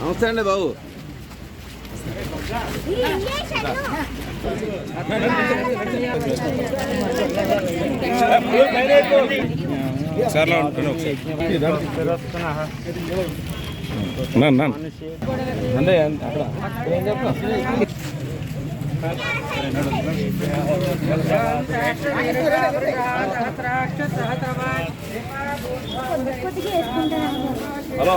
నమస్తే అండి బాబు. సార్లో ఉంటాను అంటే అక్కడ. హలో.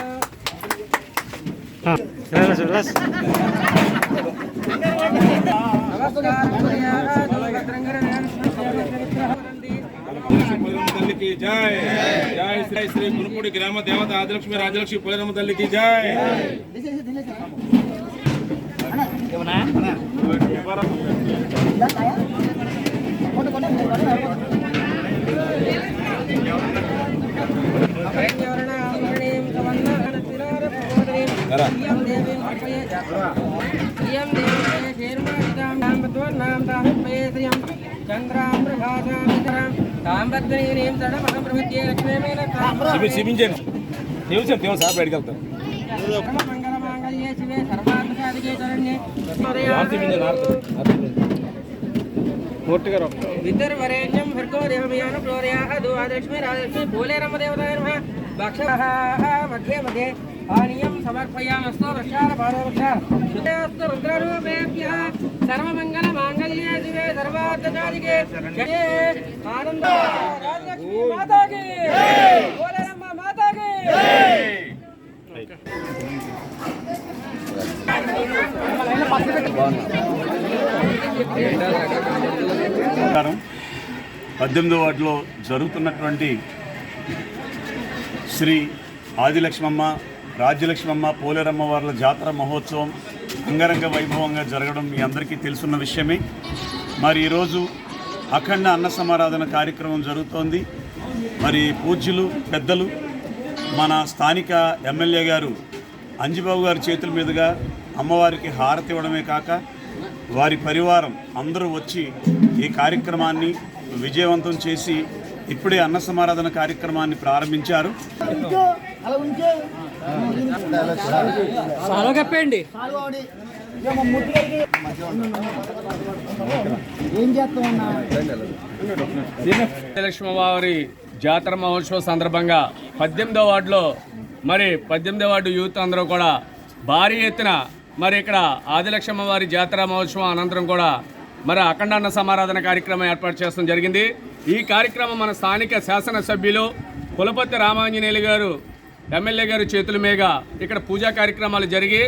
తల్లికి జై జై శ్రీ శ్రీ గురుపూడి గ్రామ దేవత ఆదిలక్ష్మి రాజలక్ష్మి పులరమ్మ తల్లికి జై చంద్రాం చూపించాను తెలుసు తెలుసు సార్ బయటకు వెళ్తాను మంగళమాంగళ్యే శివే సర్వార్థసాధికే శరణ్యే విద్యుర్వరేణ్యం భర్గో దేవయాన ప్రోరయాదు ఆదలక్ష్మి రాజలక్ష్మి భూలే రమదేవతాయ నమః భక్షः మధ్యే మధ్యే పానీయం సమర్పయామస్తు వృక్షార రుద్రరూపేభ్యः సర్వమంగళ మాంగళ్యే శివే సర్వార్థసాధికే జయే ఆనంద రాజలక్ష్మి మాతాకి. మాతాకి. పద్దెనిమిదో వార్డులో జరుగుతున్నటువంటి శ్రీ ఆదిలక్ష్మమ్మ రాజ్యలక్ష్మమ్మ పోలేరమ్మ వార్ల జాతర మహోత్సవం అంగరంగ వైభవంగా జరగడం మీ అందరికీ తెలుసున్న విషయమే. మరి ఈరోజు అఖండ అన్న సమారాధన కార్యక్రమం జరుగుతోంది. మరి పూజ్యులు పెద్దలు మన స్థానిక ఎమ్మెల్యే గారు అంజిబాబు గారి చేతుల మీదుగా అమ్మవారికి హారతి ఇవ్వడమే కాక వారి పరివారం అందరూ వచ్చి ఈ కార్యక్రమాన్ని విజయవంతం చేసి ఇప్పుడే అన్న సమారాధన కార్యక్రమాన్ని ప్రారంభించారు. చెప్పండి లక్ష్మవారి జాతర మహోత్సవం సందర్భంగా పద్దెనిమిదో వార్డులో మరి పద్దెనిమిదో వార్డు యూత్ అందరూ కూడా భారీ ఎత్తున మరి ఇక్కడ ఆదిలక్ష్మ వారి జాతర మహోత్సవం అనంతరం కూడా మరి అఖండాన్న సమారాధన కార్యక్రమం ఏర్పాటు చేయడం జరిగింది. ఈ కార్యక్రమం మన స్థానిక శాసనసభ్యులు కులపతి రామాంజనేయులు గారు ఎమ్మెల్యే గారి చేతుల మీద ఇక్కడ పూజా కార్యక్రమాలు జరిగి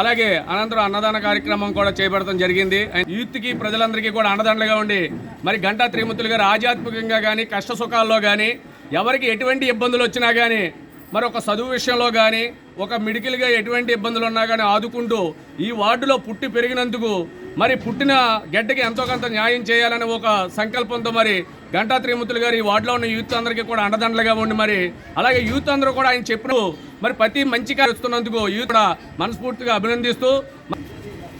అలాగే అనంతరం అన్నదాన కార్యక్రమం కూడా చేపడటం జరిగింది. యూత్కి ప్రజలందరికీ కూడా అండదండగా ఉండి మరి గంటా త్రిమూర్తులు గారు ఆధ్యాత్మికంగా కానీ కష్ట సుఖాల్లో కానీ ఎవరికి ఎటువంటి ఇబ్బందులు వచ్చినా కానీ మరి ఒక చదువు విషయంలో కానీ ఒక మెడికల్గా ఎటువంటి ఇబ్బందులు ఉన్నా కానీ ఆదుకుంటూ ఈ వార్డులో పుట్టి పెరిగినందుకు మరి పుట్టిన గడ్డకి ఎంతో కొంత న్యాయం చేయాలని ఒక సంకల్పంతో మరి గంటా త్రిమూర్తులు గారు ఈ వార్డులో ఉన్న యూత్ అందరికీ కూడా అండదండలుగా ఉండి మరి అలాగే యూత్ అందరూ కూడా ఆయన చెప్పిన మరి ప్రతి మంచి వస్తున్నందుకు యూత్ కూడా మనస్ఫూర్తిగా అభినందిస్తూ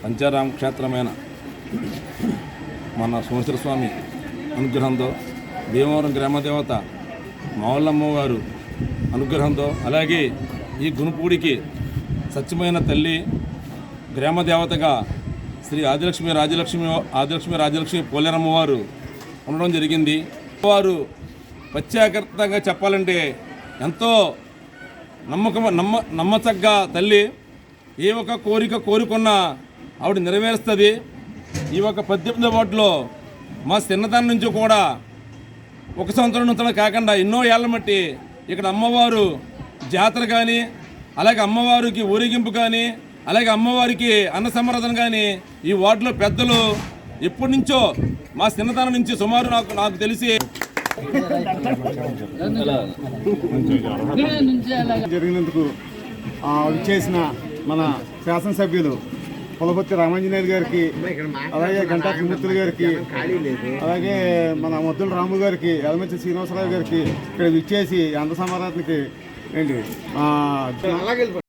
పంచారామ క్షేత్రమైన మన సోమేశ్వర స్వామి అనుగ్రహంతో భీమవరం గ్రామదేవత మావల్లమ్మ గారు అనుగ్రహంతో అలాగే ఈ గునుపూడికి సత్యమైన తల్లి గ్రామదేవతగా శ్రీ ఆదిలక్ష్మి రాజలక్ష్మి ఆదిలక్ష్మి రాజలక్ష్మి పోలేరమ్మ వారు ఉండడం జరిగింది. వారు ప్రత్యేకంగా చెప్పాలంటే ఎంతో నమ్మకం నమ్మ నమ్మచగ్గ తల్లి ఏ ఒక కోరిక కోరుకున్నా ఆవిడ నెరవేరుస్తుంది. ఈ ఒక పద్దెనిమిది వాటిలో మా చిన్నతనం నుంచి కూడా ఒక సంవత్సరం నుంచి కాకుండా ఎన్నో ఏళ్ళ మట్టి ఇక్కడ అమ్మవారు జాతర కానీ అలాగే అమ్మవారికి ఊరేగింపు కానీ అలాగే అమ్మవారికి అన్న సమరాధన కానీ ఈ వార్డులో పెద్దలు ఎప్పటి నుంచో మా చిన్నతనం నుంచి సుమారు నాకు నాకు తెలిసి జరిగినందుకు చేసిన మన శాసనసభ్యులు కులపతి రామాంజనేయులు గారికి అలాగే గంటా త్రిమూర్తులు గారికి అలాగే మన ముద్దుల రాము గారికి ఎలమంచి శ్రీనివాసరావు గారికి ఇక్కడ విచ్చేసి అంద సమారాధనకి ఏంటి?